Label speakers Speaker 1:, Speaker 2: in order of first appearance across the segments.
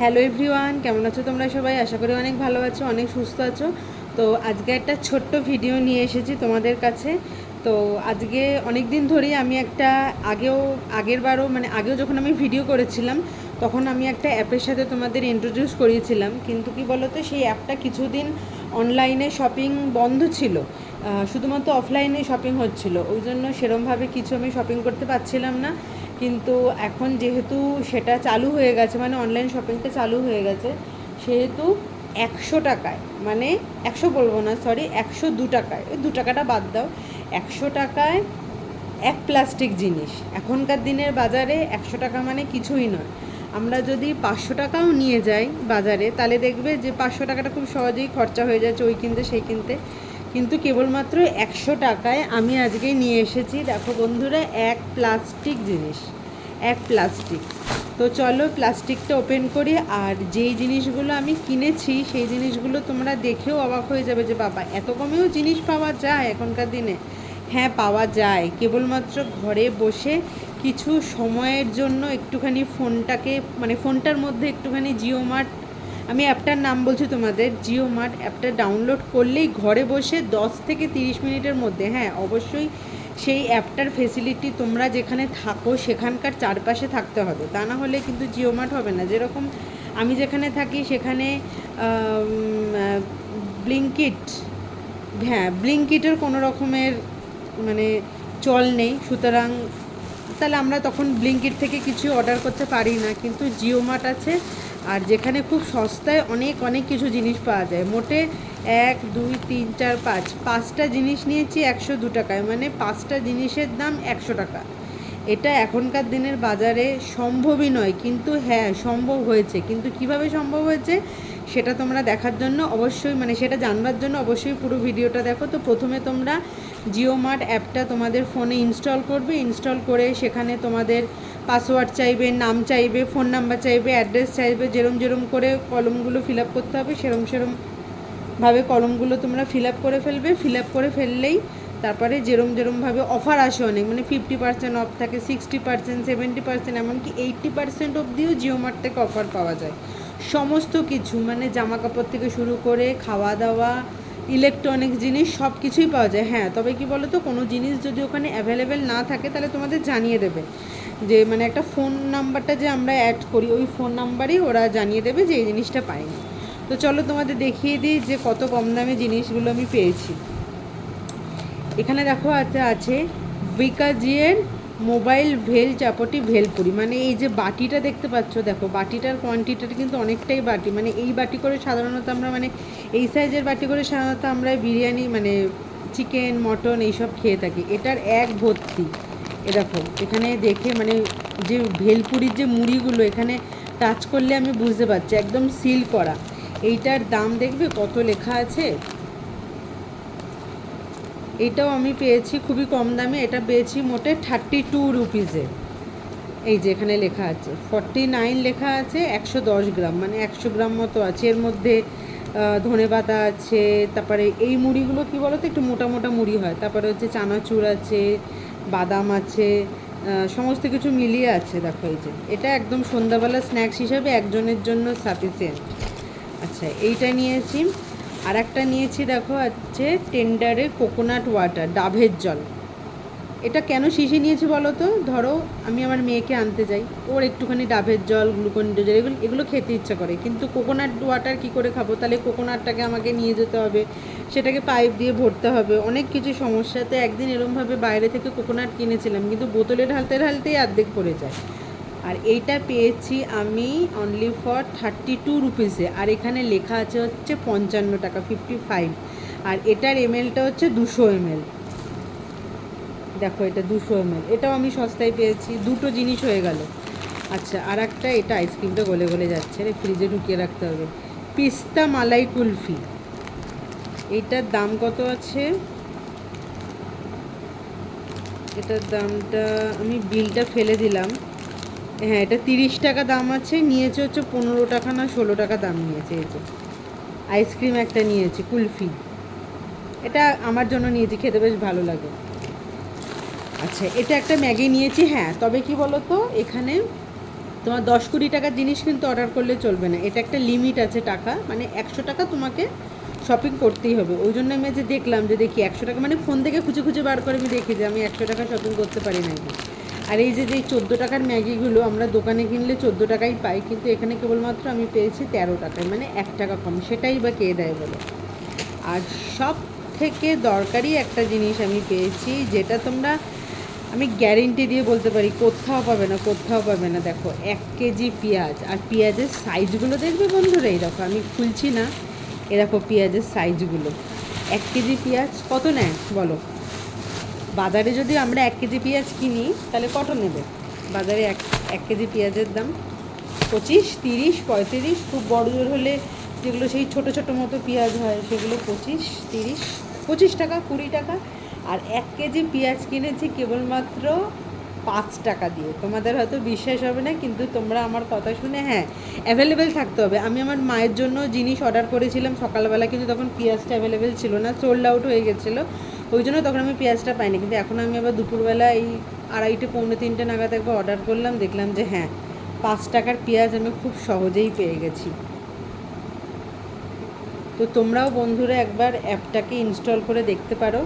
Speaker 1: Hello everyone কেমন আছো তোমরা সবাই? আশা করি অনেক ভালো আছো, অনেক সুস্থ আছো। তো আজকে একটা ছোট্ট ভিডিও নিয়ে এসেছি তোমাদের কাছে। তো আজকে অনেক দিন ধরেই আমি একটা আগেও, আগের বারও মানে আগেও যখন আমি ভিডিও করেছিলাম, তখন আমি একটা অ্যাপের সাথে তোমাদের ইন্ট্রোডিউস করিয়েছিলাম। কিন্তু কি বলতো, সেই অ্যাপটা কিছুদিন অনলাইনে শপিং বন্ধ ছিল। শুধুমাত্র অফলাইনে শপিং হচ্ছিল। ওই জন্য সেরমভাবে কিছু আমি শপিং করতে পারছিলাম না। কিন্তু এখন যেহেতু সেটা চালু হয়ে গেছে মানে অনলাইন শপিংটা চালু হয়ে গেছে, সেহেতু একশো টাকায় মানে একশো বলব না সরি একশো দু টাকায়, ওই দু টাকাটা বাদ দাও, একশো টাকায় এক প্লাস্টিক জিনিস। এখনকার দিনের বাজারে একশো টাকা মানে কিছুই নয়। আমরা যদি পাঁচশো টাকাও নিয়ে যাই বাজারে, তাহলে দেখবে যে পাঁচশো টাকাটা খুব সহজেই খরচা হয়ে যাচ্ছে, ওই কিনতে, সেই কিনতে। কিন্তু কেবলমাত্র একশো টাকায় আমি আজকে নিয়ে এসেছি। দেখো বন্ধুরা, এক প্লাস্টিক জিনিস, এক প্লাস্টিক। তো চলো প্লাস্টিকটা ওপেন করি আর যেই জিনিসগুলো আমি কিনেছি, সেই জিনিসগুলো তোমরা দেখেও অবাক হয়ে যাবে যে, বাবা, এত কমেও জিনিস পাওয়া যায় এখনকার দিনে? হ্যাঁ পাওয়া যায়। কেবলমাত্র ঘরে বসে কিছু সময়ের জন্য একটুখানি ফোনটাকে মানে ফোনটার মধ্যে একটুখানি জিও মার্ট আমি অ্যাপটার নাম বলছি তোমাদের জিও মার্ট অ্যাপটা ডাউনলোড করলেই ঘরে বসে দশ থেকে তিরিশ মিনিটের মধ্যে হ্যাঁ অবশ্যই সেই অ্যাপটার ফেসিলিটি তোমরা যেখানে থাকো সেখানকার চারপাশে থাকতে হবে। তা না হলে কিন্তু জিও মার্ট হবে না। যেরকম আমি যেখানে থাকি সেখানে ব্লিঙ্কিট হ্যাঁ ব্লিঙ্কিটের কোনো রকমের মানে চল নেই। সুতরাং তাহলে আমরা তখন ব্লিঙ্কিট থেকে কিছু অর্ডার করতে পারি না, কিন্তু জিও মার্ট আছে। আর যেখানে খুব সস্তায় অনেক অনেক কিছু জিনিস পাওয়া যায়। মোটে এক, দুই, তিন, চার, পাঁচ। পাঁচটা জিনিস নিয়েছি একশো দু টাকায় মানে পাঁচটা জিনিসের দাম একশো টাকা। এটা এখনকার দিনের বাজারে সম্ভবই নয়, কিন্তু হ্যাঁ সম্ভব হয়েছে। কিন্তু কীভাবে সম্ভব হয়েছে? সেটা তোমরা দেখার জন্য অবশ্যই মানে সেটা জানবার জন্য অবশ্যই পুরো ভিডিওটা দেখো। তো প্রথমে তোমরা জিও মার্ট অ্যাপটা তোমাদের ফোনে ইনস্টল করবে। ইনস্টল করে সেখানে তোমাদের পাসওয়ার্ড চাইবে, নাম চাইবে, ফোন নাম্বার চাইবে, অ্যাড্রেস চাইবে, যেরম যেরম করে কলমগুলো ফিল আপ করতে হবে, সেরম সেরম ভাবে কলমগুলো তোমরা ফিল আপ করে ফেলবে। ফিল আপ করে ফেললেই তারপরে যেরম যেরমভাবে অফার আসে অনেক মানে ফিফটি পার্সেন্ট অফ থাকে, সিক্সটি পার্সেন্ট, সেভেন্টি পার্সেন্ট, এমনকি এইট্টি পার্সেন্ট অবধিও জিও মার্ট থেকে অফার পাওয়া যায়। সমস্ত কিছু মানে জামা কাপড় থেকে শুরু করে খাওয়া দাওয়া ইলেকট্রনিক্স জিনিস সব কিছুই পাওয়া যায়। হ্যাঁ তবে কি বলো তো কোনো জিনিস যদি ওখানে অ্যাভেলেবেল না থাকে, তাহলে তোমাদের জানিয়ে দেবে। যে মানে একটা ফোন নাম্বারটা যে আমরা অ্যাড করি, ওই ফোন নাম্বারেই ওরা জানিয়ে দেবে যে এই জিনিসটা পাইনি। তো চলো তোমাদের দেখিয়ে দিই যে কত কম দামে জিনিসগুলো আমি পেয়েছি। এখানে দেখো আছে আছে বিকাজিয়ের মোবাইল ভেল চাপটি ভেলপুরি মানে এই যে বাটিটা দেখতে পাচ্ছ, দেখো, বাটিটার কোয়ান্টিটিটা কিন্তু অনেকটাই বাটি মানে এই বাটি করে সাধারণত আমরা মানে এই সাইজের বাটি করে সাধারণত আমরা বিরিয়ানি মানে চিকেন মটন এইসব খেয়ে থাকি। এটার এক ভর্তি। এ দেখো, এখানে দেখে মানে যে ভেলপুরির যে মুড়িগুলো, এখানে টাচ করলে আমি বুঝতে পারছি, একদম সিল করা। এইটার দাম দেখবে কত লেখা আছে? এটাও আমি পেয়েছি খুবই কম দামে। এটা পেয়েছি মোটে থার্টি টু রুপিজে এই যে এখানে লেখা আছে ফর্টি নাইন লেখা আছে, একশো দশ গ্রাম মানে একশো গ্রাম মতো আছে। এর মধ্যে ধনে পাতা আছে, তারপরে এই মুড়িগুলো কি বলো তো একটু মোটা মোটা মুড়ি হয়। তারপরে হচ্ছে চানাচুর আছে, বাদাম আছে সমস্ত কিছু মিলিয়ে আছে, দেখো এই যে। এটা একদম সন্ধ্যাবেলা স্ন্যাক্স হিসাবে একজনের জন্য সাফিসিয়েন্ট আচ্ছা এইটা নিয়েছি। আর একটা নিয়েছি দেখো হচ্ছে টেন্ডারের কোকোনাট ওয়াটার, ডাভের জল। এটা কেন শিশে নিয়েছি বলো তো? ধরো আমি আমার মেয়েকে আনতে যাই, ওর একটুখানি ডাবের জল, গ্লুকন জল এগুলো এগুলো খেতে ইচ্ছা করে। কিন্তু কোকোনাট ওয়াটার কি করে খাব? তাহলে কোকোনাটটাকে আমাকে নিয়ে যেতে হবে, সেটাকে পাইপ দিয়ে ভরতে হবে। অনেক কিছু সমস্যাতে একদিন এরমভাবে বাইরে থেকে কোকোনাট কিনেছিলাম, কিন্তু বোতলে ঢালতে ঢালতেই অর্ধেক পড়ে যায়। আর এইটা পেয়েছি আমি অনলি ফর থার্টি টু রুপিসে আর এখানে লেখা আছে হচ্ছে পঞ্চান্ন টাকা ফিফটি ফাইভ আর এটার এমএলটা হচ্ছে দুশো এমএল দেখো, এটা দুশো এমএল এটাও আমি সস্তায় পেয়েছি, দুটো জিনিস হয়ে গেল। আচ্ছা আর একটা এটা আইসক্রিমটা গলে গলে যাচ্ছে রে ফ্রিজে ঢুকিয়ে রাখতে হবে। পিস্তা মালাই কুলফি। এইটার দাম কত আছে? এটার দামটা, আমি বিলটা ফেলে দিলাম। হ্যাঁ এটা তিরিশ টাকা দাম আছে, নিয়েছে হচ্ছে পনেরো টাকা না ষোলো টাকা দাম নিয়েছে, এই যে। আইসক্রিম একটা নিয়েছি, কুলফি। এটা আমার জন্য নিয়েছি, খেতে বেশ ভালো লাগে। আচ্ছা এটা একটা ম্যাগি নিয়েছি হ্যাঁ তবে কি বলো তো এখানে তোমার দশ কুড়ি টাকার জিনিস কিন্তু অর্ডার করলে চলবে না। এটা একটা লিমিট আছে টাকা মানে একশো টাকা তোমাকে শপিং করতেই হবে। ওই জন্য আমি যে দেখলাম যে দেখি একশো টাকা মানে ফোন থেকে খুঁজে খুঁজে বার করে আমি দেখি যে আমি একশো টাকা শপিং করতে পারি নাকি। আর এই যে যে চোদ্দ টাকার ম্যাগিগুলো আমরা দোকানে কিনলে চোদ্দ টাকাই পাই, কিন্তু এখানে কেবলমাত্র আমি পেয়েছি তেরো টাকায় মানে এক টাকা কম। সেটাই বা কে দেয় বলো? আর সব থেকে দরকারি একটা জিনিস আমি পেয়েছি, যেটা তোমরা, আমি গ্যারেন্টি দিয়ে বলতে পারি, কোথাও পাবে না, কোথাও পাবে না। দেখো, এক কেজি পেঁয়াজ, আর পেঁয়াজের সাইজগুলো দেখবে বন্ধুরা? এই দেখো, আমি খুলছি না। এ দেখো, পেঁয়াজের সাইজগুলো। এক কেজি পেঁয়াজ কত নেয় বলো? বাজারে যদি আমরা এক কেজি পেঁয়াজ কিনি, তাহলে কত নেবে? বাজারে এক এক কেজি পেঁয়াজের দাম পঁচিশ, তিরিশ, পঁয়ত্রিশ, খুব বড় জোর হলে যেগুলো সেই ছোটো ছোটো মতো পেঁয়াজ হয়, সেগুলো পঁচিশ, তিরিশ, পঁচিশ টাকা, কুড়ি টাকা। আর এক কেজি পেঁয়াজ কিনেছি কেবলমাত্র পাঁচ টাকা দিয়ে। তোমাদের হয়তো বিশ্বাস হবে না, কিন্তু তোমরা আমার কথা শুনে হ্যাঁ অ্যাভেলেবেল থাকতে হবে। আমি আমার মায়ের জন্য জিনিস অর্ডার করেছিলাম সকালবেলা, কিন্তু তখন পেঁয়াজটা অ্যাভেলেবেল ছিল না সোল্ড আউট হয়ে গেছিল। ওই জন্য তখন আমি পেঁয়াজটা পাইনি। কিন্তু এখন আমি আবার দুপুরবেলা এই আড়াইটে, পৌনে তিনটে নাগাদ একবার অর্ডার করলাম, দেখলাম যে হ্যাঁ পাঁচ টাকার পেঁয়াজ আমি খুব সহজেই পেয়ে গেছি। তো তোমরাও বন্ধুরা একবার অ্যাপটাকে ইনস্টল করে দেখতে পারো।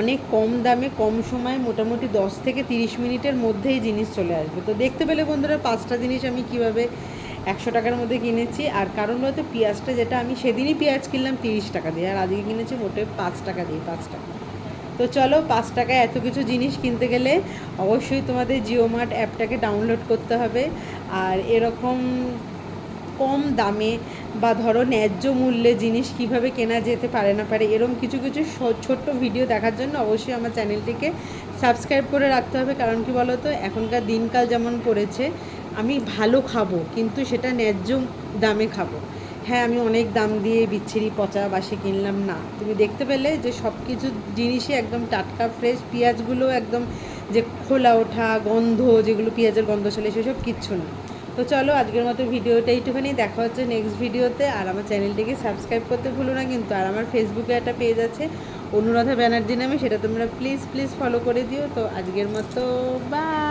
Speaker 1: অনেক কম দামে, কম সময়ে মোটামুটি দশ থেকে তিরিশ মিনিটের মধ্যেই জিনিস চলে আসবে। তো দেখতে পেলে বন্ধুরা পাঁচটা জিনিস আমি কীভাবে একশো টাকার মধ্যে কিনেছি। আর কারণ হয়তো পেঁয়াজটা যেটা, আমি সেদিনই পেঁয়াজ কিনলাম তিরিশ টাকা দিয়ে, আর আজকে কিনেছি মোটে পাঁচ টাকা দিয়ে, পাঁচ টাকা। তো চলো, পাঁচ টাকায় এত কিছু জিনিস কিনতে গেলে অবশ্যই তোমাদের জিও মার্ট অ্যাপটাকে ডাউনলোড করতে হবে। আর এরকম কম দামে বা ধরো ন্যায্য মূল্যে জিনিস কীভাবে কেনা যেতে পারে না পারে এরকম কিছু কিছু ছোট্ট ভিডিও দেখার জন্য অবশ্যই আমার চ্যানেলটিকে সাবস্ক্রাইব করে রাখতে হবে। কারণ কি বলো তো, এখনকার দিনকাল যেমন পড়েছে, আমি ভালো খাব, কিন্তু সেটা ন্যায্য দামে খাব। হ্যাঁ আমি অনেক দাম দিয়ে বিচ্ছিরি পচা বাসি কিনলাম, না। তুমি দেখতে পেলে যে সব কিছু জিনিসই একদম টাটকা ফ্রেশ পেঁয়াজগুলো একদম যে খোলা ওঠা, গন্ধ, যেগুলো পেঁয়াজের গন্ধ চলে সেসব কিচ্ছু না। তো চলো, আজকের মতো ভিডিওটা এইটুখানি। দেখা হচ্ছে নেক্সট ভিডিওতে। আর আমার চ্যানেলটিকে সাবস্ক্রাইব করতে ভুলো না কিন্তু। আর আমার ফেসবুকে একটা পেজ আছে, অনুরাধা ব্যানার্জি নামে। সেটা তোমরা প্লিজ প্লিজ ফলো করে দিও। তো আজকের মতো বাই